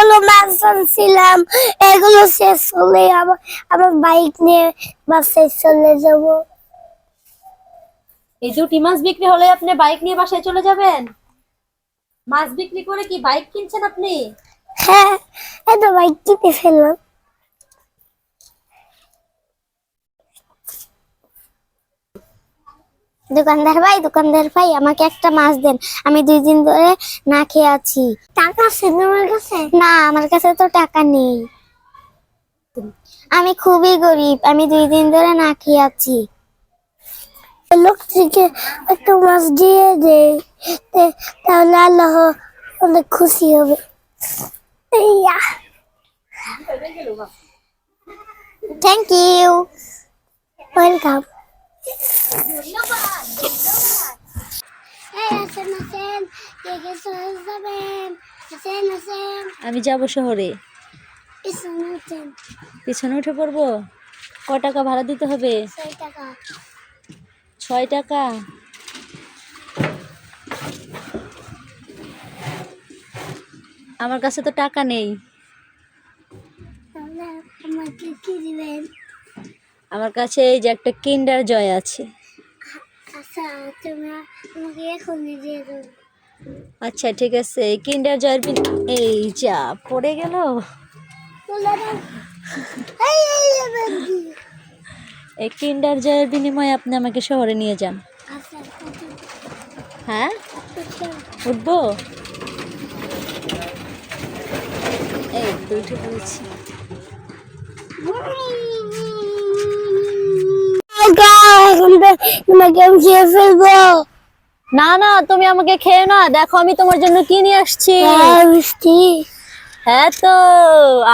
অনেকগুলো মাছ ছিলাম এগুলো শেষ হলে আমার বাইক নিয়ে বাসায় চলে যাব। এই দুটি মাছ বিক্রি হলে আপনি বাইক নিয়ে বাসে চলে যাবেন? মাছ বিক্রি করে কি বাইক কিনছেন আপনি? হ্যাঁ এত বাইক কিনে ফেললাম। দোকানদার ভাই দোকানদার ভাই আমাকে একটা মাছ দেন। আমি দুই দিন ধরে না খেয়ে আছি। টাকা আছে তোমার কাছে? না আমার কাছে তো টাকা নেই। আমি খুবই গরিব আমি দুই দিন ধরে না খেয়ে আছি। লোকটিকে একটা মাছ দিয়ে দে তাহলে আল্লাহ অনেক খুশি হবে। থ্যাংক ইউ ওয়েলকাম আমি যাব শহরে। পিছনে উঠে পড়ব? ক টাকা ভাড়া দিতে হবে? ছয় টাকা। আমার কাছে তো টাকা নেই। আমাকে কি দিবেন? আমার কাছে এই যে একটা কিন্ডার জয় আছে। আচ্ছা আমাকে দিয়ে আচ্ছা ঠিক আছে। কিন্ডার জয়ের এই যা পড়ে গেল? এই কিন্ডার জয়ের বিনিময়ে আপনি আমাকে শহরে নিয়ে যান। আচ্ছা হ্যাঁ? কত উঠবো? এই উঠে পড়েছি তোমাকে আমি খেয়ে ফেলব না না তুমি আমাকে খেয়ে না দেখো আমি তোমার জন্য কি নিয়ে আসছি? মিষ্টি। হ্যাঁ তো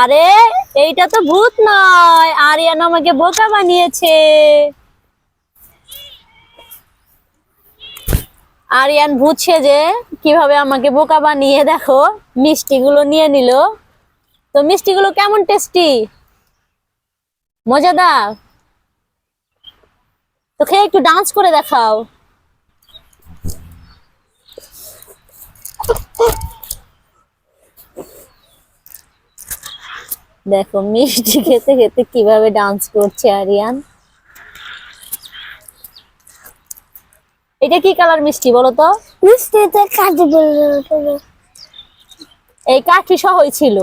আরে এইটা তো ভূত নয়। আরিয়ান আমাকে বোকা বানিয়েছে। আরিয়ান ভূত সেজে কীভাবে আমাকে বোকা বানিয়ে দেখো মিষ্টিগুলো নিয়ে নিল। তো মিষ্টিগুলো কেমন টেস্টি? মজাদার? তো খেয়ে একটু ডান্স করে দেখাও। দেখো মিষ্টি খেতে খেতে কীভাবে ডান্স করছে আরিয়ান। এটা কি কালার মিষ্টি বলো তো? মিষ্টিতে কাটে বলল এই কাঠি সহই ছিল।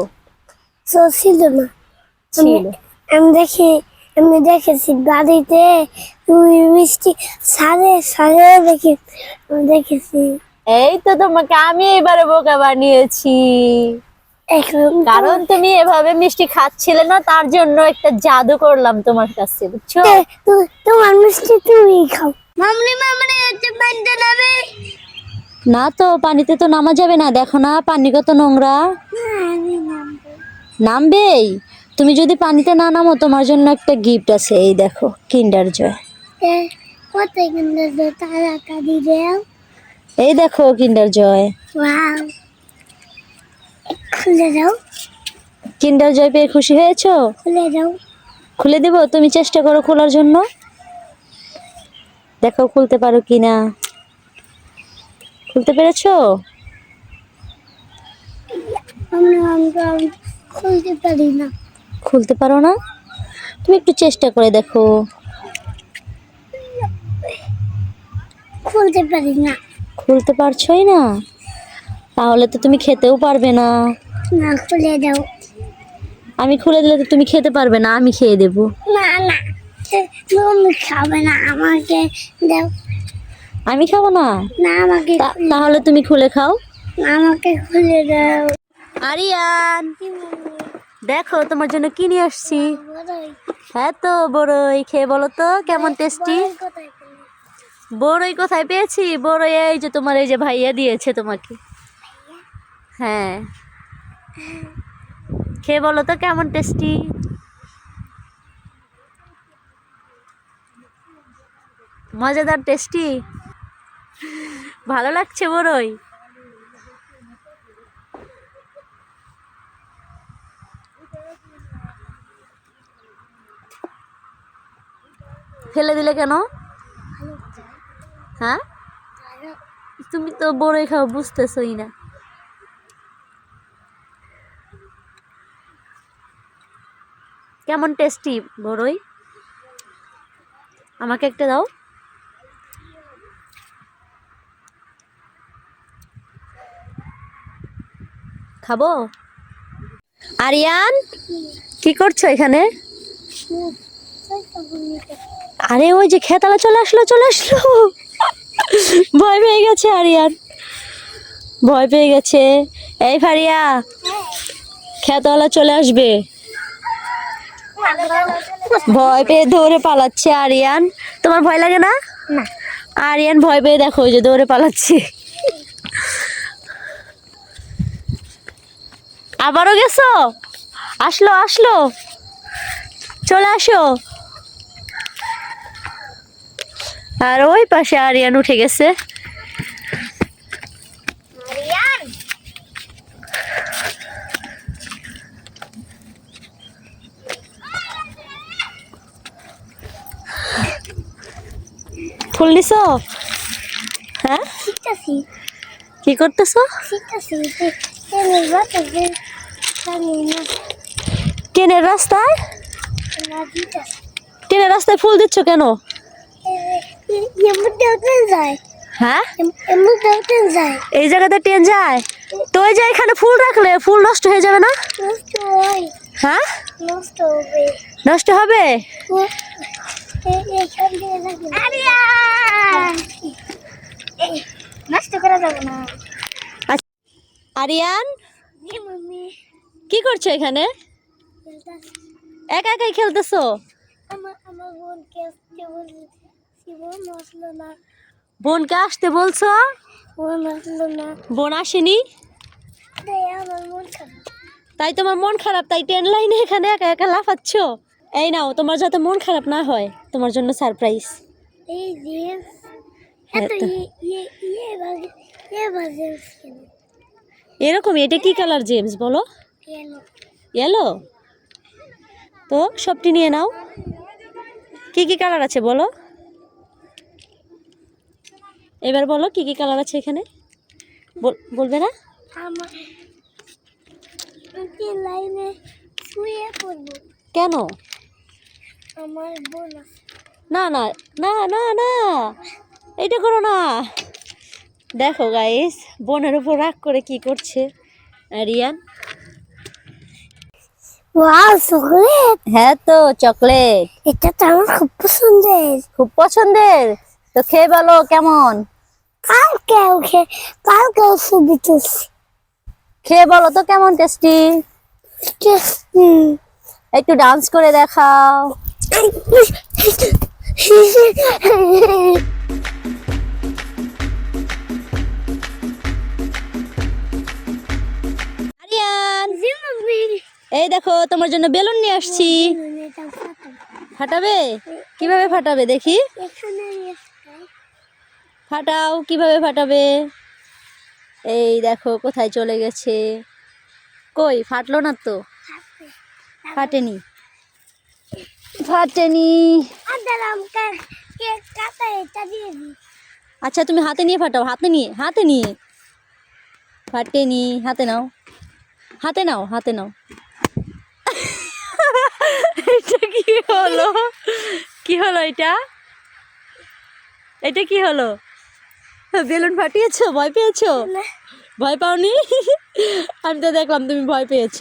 তো ছিল না। ছিল। আমি দেখি আমি দেখেছি বাড়িতে তুই মিষ্টি সারে সারে দেখি দেখেছি। এই তো তোমাকে আমি এবারে বোকা বানিয়েছি। কারণ তুমি এভাবে মিষ্টি খাচ্ছিলে না তার জন্য একটা জাদু করলাম তোমার কাছে বুঝছ? তোমার মিষ্টি তুমি খাও। মামনি মামনি হচ্ছে বান্ধে যাবে না তো পানিতে তো নামা যাবে না দেখো না পানি কত নোংরা আমি নামবো। নামবেই? তুমি যদি পানিতে না নামো তোমার জন্য একটা গিফট আছে এই দেখো কিন্ডার জয় এই দেখো কিন্ডার জয় ওয়াও খুলে দাও। কিন্ডার জয় পেয়ে খুশি হয়েছো? খুলে দাও। খুলে দেব? তুমি চেষ্টা করো খোলার জন্য। দেখো খুলতে পারো কিনা। খুলতে পেরেছ? আমরা আমরা খুলতে পারি না। খুলতে পারো না। তুমি একটু চেষ্টা করে দেখো। খুলতে পারি না। খুলতে পারছোই না? তাহলে তো তুমি খেতেও পারবে না। না খুলে দাও। আমি খুলে দিলে তো তুমি খেতে পারবে না আমি খেয়ে দেবো। না না তুমি খাবে না আমাকে দাও। আমি খাব না? না আমাকে তাহলে তুমি খুলে খাও। আমাকে খুলে দাও। আরিয়ান? দেখো তোমার জন্য কি নিয়ে আসছি? বড়ই, হ্যাঁ তো বড়ই খেয়ে বলো তো কেমন টেস্টি বড়ই কোথায় পেয়েছি? বড়ই এই যে তোমার এই যে ভাইয়া দিয়েছে তোমাকে। হ্যাঁ। খেয়ে বলো তো কেমন টেস্টি মজাদার টেস্টি ভালো লাগছে বড়ই। ফেলে দিলে কেন? হ্যাঁ? তুমি তো বড়ই খাও, বুঝতেছই না। কেমন টেস্টি বড়ই? আমাকে একটা দাও। খাব? আরিয়ান, কি করছ এখানে? আরে ওই যে খেতালা চলে আসলো চলে আসলো। ভয় পেয়ে গেছে আরিয়ান। ভয় পেয়ে গেছে। এই ফারিয়া খেতওয়ালা চলে আসবে। ভয় পেয়ে দৌড়ে পালাচ্ছে আরিয়ান। তোমার ভয় লাগে না? না। আরিয়ান ভয় পেয়ে দেখো ওই যে দৌড়ে পালাচ্ছে। আবারও গেছো? আসলো আসলো। চলে আসো। আর ওই পাশে আরিয়ান উঠে গেছে। ফুল নিছো হ্যাঁ? কি করতেছো? ট্রেনের রাস্তায়? ট্রেনের রাস্তায় ফুল দিচ্ছ কেন? হ্যাঁ? এই জায়গাতে ট্রেন যায়? তো ওই যে এখানে ফুল রাখলে ফুল নষ্ট হয়ে যাবে না? নষ্ট হ্যাঁ। নষ্ট হবে। নষ্ট করা যাবে না। আচ্ছা, আরিয়ান? কি করছ এখানে? একা একাই খেলতেছো? আমার আমার বোন বোনকে আসতে বলছো? বোন আসেনি? তাই তোমার মন খারাপ তাই ট্রেন লাইনে এখানে একা একা লাফাচ্ছ? এই নাও তোমার যাতে মন খারাপ না হয় তোমার জন্য সারপ্রাইজ হ্যাঁ। ইয়ে ইয়ে ইয়ে এরকম এটা কি কালার জেমস বলো? ইয়েলো তো সবটি নিয়ে নাও। কি কি কালার আছে বলো? এবার বলো কি কি কালার আছে এখানে? বল- বলবে না? লাইনে শুয়ে কেন? আমার বোন না না না না না এইটা করো না। দেখো গাইস বোনের উপর রাগ করে কি করছে রিয়ান? ওয়াও চকলেট হ্যাঁ তো চকলেট এটা তো আমার খুব পছন্দের। খুব পছন্দের? তো খেয়ে বলো কেমন? কালকেও খে কালকেও ছবি তুলছি খেয়ে বলো তো কেমন টেস্টি? হুম একটু ডান্স করে দেখাও। এই দেখো তোমার জন্য বেলুন নিয়ে আসছি। ফাটাবে? কীভাবে ফাটাবে দেখি? ফাটাও কীভাবে ফাটাবে? এই দেখো কোথায় চলে গেছে? কই ফাটলো না তো? ফাটেনি। ফাটেনি। আচ্ছা তুমি হাতে নিয়ে ফাটাও হাতে নিয়ে হাতে নিয়ে। ফাটেনি হাতে নাও। হাতে নাও হাতে নাও। এটা কি হলো? কি হলো এটা? এটা কি হলো? বেলুন ফাটিয়েছো? ভয় পেয়েছ? ভয় পাওনি? আমি তো দেখলাম তুমি ভয় পেয়েছ।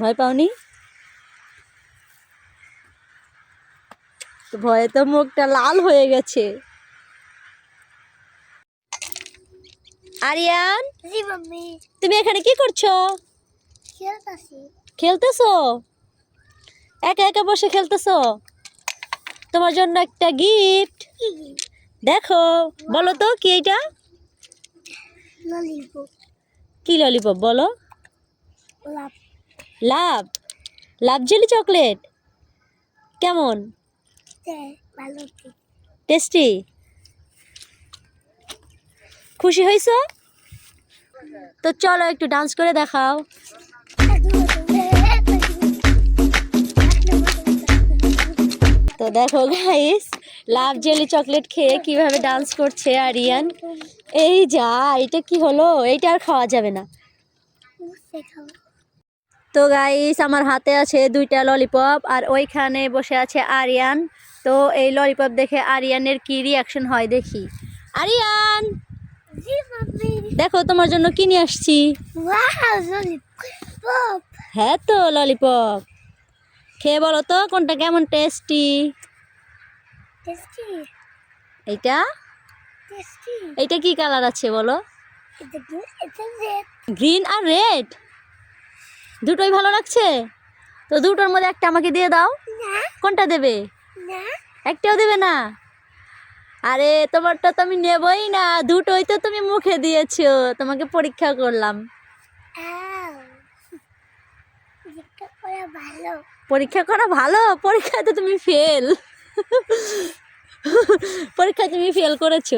ভয় পাওনি? ভয়ে তো মুখটা লাল হয়ে গেছে। আরিয়ান জি মাম্মি। তুমি এখানে কি করছ? খেলতাছি। খেলতেছো? একা একা বসে খেলতেছো? তোমার জন্য একটা গিফট দেখো বলো তো কি এটা কি ললিপপ বলো? Love. Love. Love jelly chocolate. কেমন? টেস্টি? খুশি হয়েছো তো চলো একটু ডান্স করে দেখাও। তো দেখো গাইস লাভ জেলি চকলেট খেয়ে কীভাবে ডান্স করছে আরিয়ান? এই যা এটা কি হলো? এইটা আর খাওয়া যাবে না। তো গাইস আমার হাতে আছে দুইটা ললিপপ আর ওইখানে বসে আছে আরিয়ান। তো এই ললিপপ দেখে আরিয়ানের কি রিয়াকশন হয় দেখি। আরিয়ান! দেখো তোমার জন্য কি নিয়ে আসছি? হ্যাঁ তো ললিপপ খেয়ে বলো তো কোনটা কেমন টেস্টি টেস্টি এইটা? টেস্টি এইটা কি কালার আছে বলো? গ্রিন আর রেড দুটোই ভালো লাগছে? তো দুটোর মধ্যে একটা আমাকে দিয়ে দাও। কোনটা দেবে? একটাও দেবে না? আরে তোমারটা তো আমি নেবই না। দুটোই তো তুমি মুখে দিয়েছ। তোমাকে পরীক্ষা করলাম। পরীক্ষা করা ভালো? পরীক্ষায় তো তুমি ফেল পরীক্ষায় তুমি ফেল করেছ?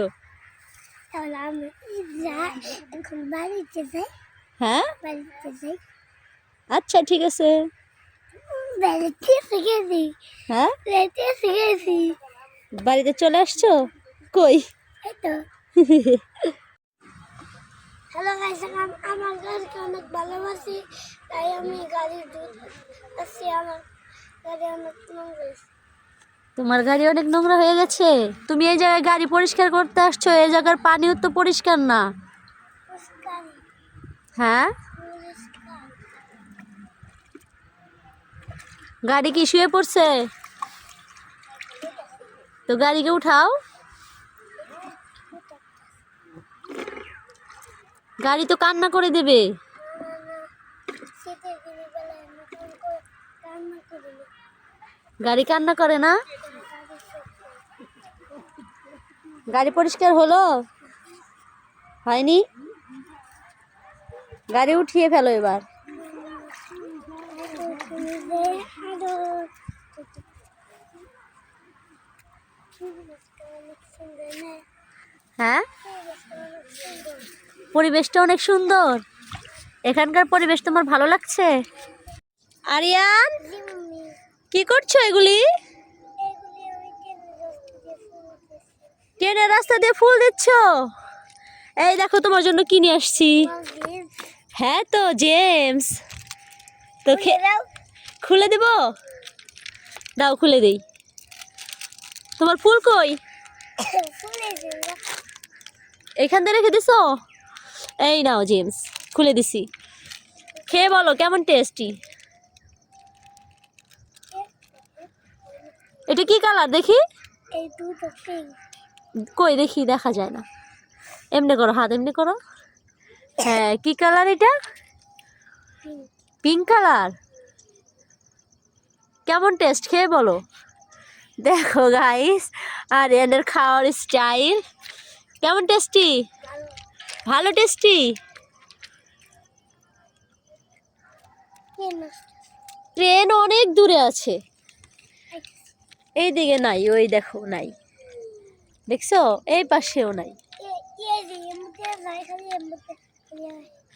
তাহলে আমি এখন বাড়িতে যাই। হ্যাঁ? বাড়িতে যাই। আচ্ছা ঠিক আছে। বাড়িতে হ্যাঁ? বাড়িতে চলে আসছো? কই? তো। হ্যালো গাইস আমার গাড়িকে অনেক ভালোবাসি তাই আমি গাড়ির দুধ আসছি আমার গাড়ি অনেক তোমার গাড়ি অনেক নোংরা হয়ে গেছে। তুমি এই জায়গায় গাড়ি পরিষ্কার করতে আসছো, এই জায়গার পানিও তো পরিষ্কার না। হ্যাঁ? গাড়ি কি শুয়ে পড়ছে? তো গাড়িকে উঠাও। গাড়ি তো কান্না করে দেবে। গাড়ি কান্না করে না? গাড়ি পরিষ্কার হলো? হয়নি? গাড়ি উঠিয়ে ফেলো এবার। হ্যাঁ? পরিবেশটা অনেক সুন্দর। এখানকার পরিবেশ তোমার ভালো লাগছে? আরিয়ান? কি করছ এগুলি? ট্রেনের রাস্তা দিয়ে ফুল দিচ্ছ? এই দেখো তোমার জন্য কিনে আসছি? হ্যাঁ তো জেমস। তো খুলে দেব? দাও খুলে দেই। তোমার ফুল কই? এখান থেকে রেখে দিছো? এই নাও জেমস খুলে দিছি। খেয়ে বলো কেমন টেস্টি এটা কি কালার দেখি। এই দুটো পিঙ্ক কই দেখি দেখা যায় না। এমনি করো হাত এমনি করো। হ্যাঁ কি কালার এটা? পিঙ্ক কালার কেমন টেস্ট খেয়ে বলো। দেখো গাইস আর এদের খাওয়ার স্টাইল কেমন টেস্টি ভালো টেস্টি ট্রেন অনেক দূরে আছে। এই দিকে নাই ওই দেখো নাই। দেখছ? এই পাশেও নাই।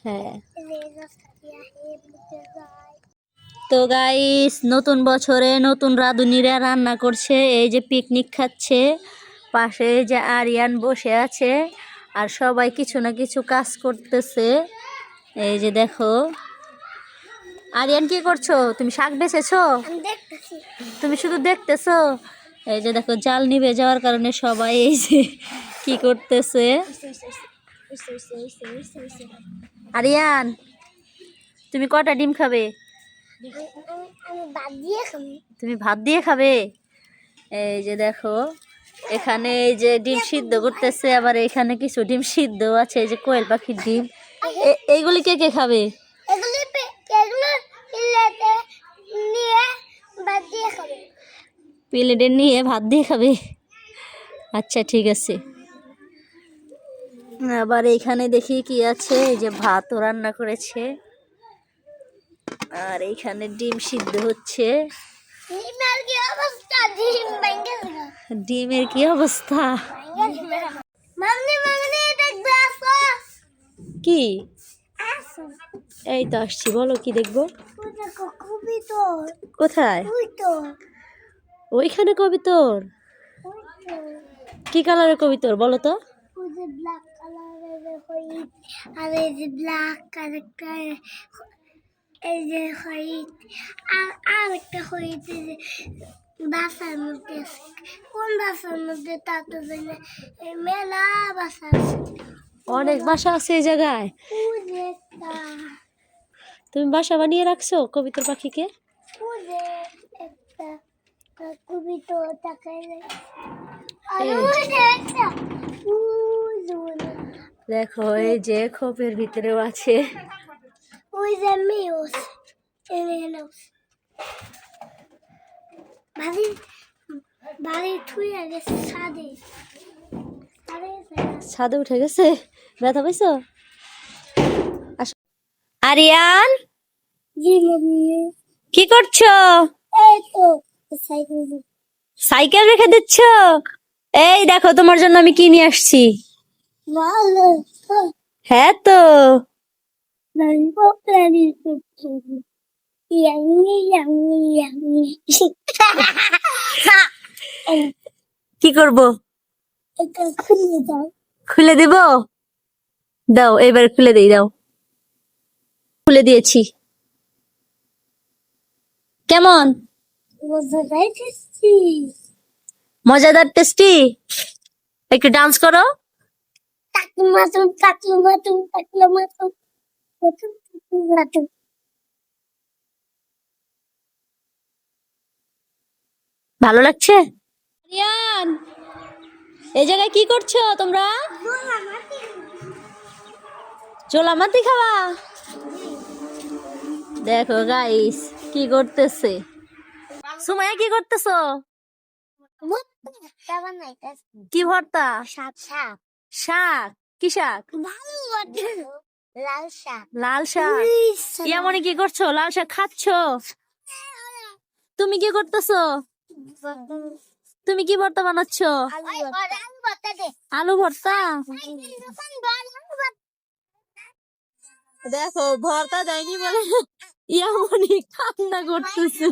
হ্যাঁ তো গাইস নতুন বছরে নতুন রাঁধুনিরা রান্না করছে এই যে পিকনিক খাচ্ছে পাশে এই যে আরিয়ান বসে আছে আর সবাই কিছু না কিছু কাজ করতেছে। এই যে দেখো। আরিয়ান কি করছ? তুমি শাক বেছেছো? তুমি শুধু দেখতেছো? এই যে দেখো, জাল নিভে যাওয়ার কারণে সবাই এই যে কি করতেছে? আরিয়ান, তুমি কটা ডিম খাবে? তুমি ভাত দিয়ে খাবে? এই যে দেখো, এখানে এই যে ডিম সিদ্ধ করতেছে, আবার এখানে কিছু ডিম সিদ্ধ আছে, এই যে কোয়েল পাখির ডিম। এইগুলি কে কে খাবে? এগুলি নিয়ে বাদ দিয়ে খাবে। প্লেটে নিয়ে ভাত দিয়ে খাবে। আচ্ছা ঠিক আছে। আবার এইখানে দেখি কি আছে এই যে ভাতও রান্না করেছে। আর এইখানে ডিম সিদ্ধ হচ্ছে। ডিমের কি অবস্থা? কি এই তো আসছি বলো কি দেখব? কোথায়? ওইখানে কবিতর কি কালারের কবিতর বলো তো? আর এই যে ব্ল্যাক কালার এই যে আর আর একটা যে বাসার মধ্যে কোন বাসার মধ্যে তা তো জানি এই মেলা বাসা আছে। অনেক বাসা আছে এই জায়গায়? তুমি বাসা বানিয়ে রাখছো কবিতার পাখিকে? খুবই তো তাকাই দেখো এই যে খোপের ভিতরেও আছে। ওই যে বাড়ি বাড়ি থুয়ে গেছে সাদে ছাদে উঠে গেছে? ব্যথা পাইছো। আরিয়ান? কি করছ? এই তো। সাইকেল রেখে দিচ্ছ? এই দেখো, তোমার জন্য আমি কি নিয়ে আসছি? হ্যাঁ তো। কি করব? খুলে দেব? দাও, এবার খুলে দেই, দাও। খুলে দিয়েছি। কেমন? মজাদার টেস্টি একটু ডান্স করো। ভালো লাগছে? রিয়ান এই জায়গায় কি করছ তোমরা? চোলা মাতি খাওয়া। দেখো গাইস কি করতেছে। সুমাইয়া কি করতেছো? কি ভর্তা? সাপ সাপ শাক। কি শাক লাল শাক? লাল শাক। ইয়ামনি কি করছ? লাল শাক খাচ্ছো? তুমি কি করতেছো? তুমি কি ভর্তা বানাচ্ছো? আলু ভর্তা? দেখো, ভর্তা দেয়নি বলে ইয়ামনি কান্না করতেছে।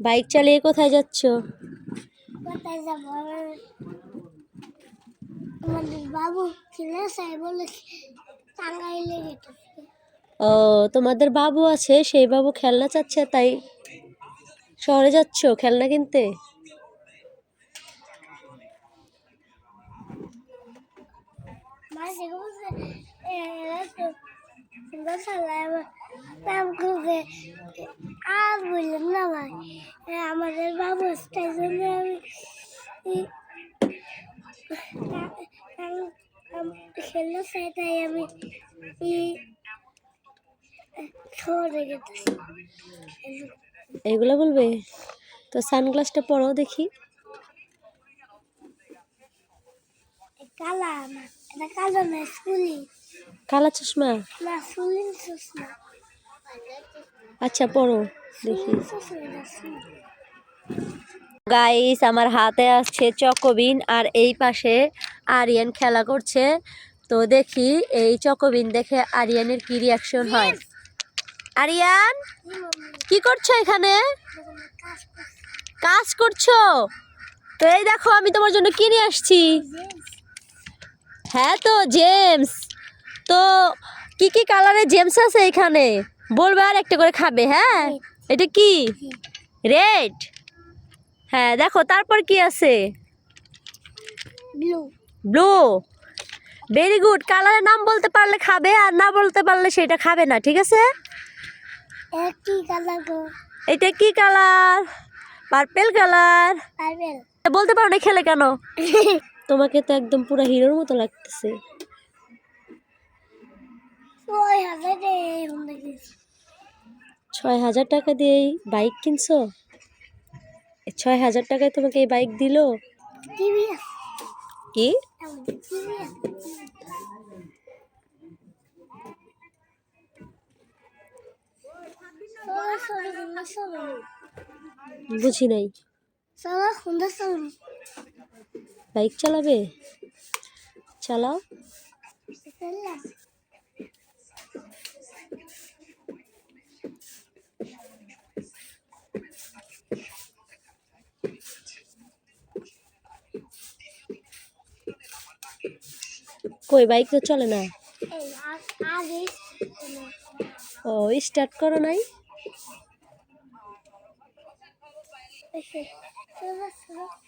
বাইক চালিয়ে কোথায় যাচ্ছো? কোথায় যাব? আমাদের বাবু ছেলে সাই বলে টাঙ্গাইলে ও তোমাদের বাবু আছে সেই বাবু খেলনা চাচ্ছে তাই শহরে যাচ্ছ খেলনা কিনতে? মাসে বলছে নাম খুঁজে আর বললাম না ভাই এ, আমাদের বাবু তাই জন্য আমি ই- আম- আম- খেলনা চাই তাই আমি ই- শহরে গেতেছি এগুলো বলবে? তো সানগ্লাসটা পরো দেখি। কালা এটা কালো না স্কুলি কালা চশমা? না স্কুলি চশমা। আচ্ছা পরো দেখি। গাইস আমার হাতে আছে চকোবিন আর এই পাশে আরিয়ান খেলা করছে। তো দেখি এই চকোবিন দেখে আরিয়ানের কি রিয়াকশন হয়। আরিয়ান কি করছ এখানে? কাজ করছে। তো এই দেখো আমি তোমার জন্য কি নিয়ে আসছি? হ্যাঁ তো জেমস। তো কি কি কালারের জেমস আছে এখানে? বলবে আর একটা করে খাবে হ্যাঁ? এটা কি? রেড হ্যাঁ দেখো তারপর কি আছে? ব্লু ব্লু ভেরি গুড কালারের নাম বলতে পারলে খাবে আর না বলতে পারলে সেটা খাবে না ঠিক আছে? এটা কি কালার পার্পেল কালার? বলতে পারো না খেলে কেন? তোমাকে তো একদম পুরো হিরোর মতো লাগতেছে। ছয় হাজার টাকা দিয়ে এই বাইক কিনছো। ছয় হাজার টাকায় তোমাকে এই বাইক দিলো? কি? বুঝি নাই। বাইক চালাবে? চালাও। কই বাইক তো চলে না? ও স্টার্ট করো নাই? Thank you.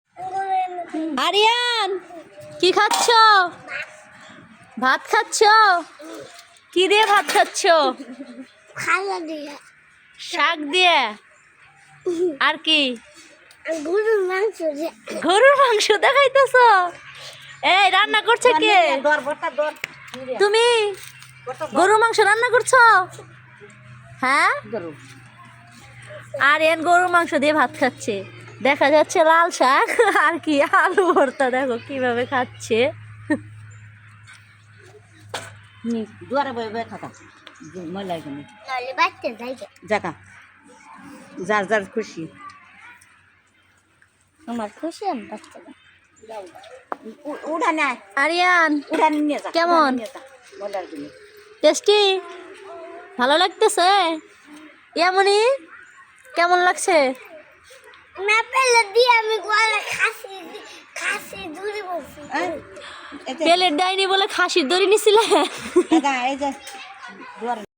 আরিয়ান কি খাচ্ছ? ভাত খাচ্ছ? কি দিয়ে ভাত খাচ্ছ? শাক দিয়ে? আর কি? গরুর মাংস দিয়ে। গরুর মাংস দেখাইতেছ? এই রান্না করছে কে? তুমি? গরুর মাংস রান্না করছ? হ্যাঁ? আর এন গরুর মাংস দিয়ে ভাত খাচ্ছে। দেখা যাচ্ছে লাল শাক আর কি আলু ভর্তা দেখো কীভাবে খাচ্ছে। দুয়ারে বয়ে বয়ে থাকা যার যার খুশি। আমার খুশি আমি বাচ্চা উ- আরিয়ান উড়ান কেমন? টেস্টি? ভালো লাগতেছে? এমনই কেমন লাগছে? পেলের ডাইনি বলে খাসির দড়ি নিছিলে? দাদা এই যে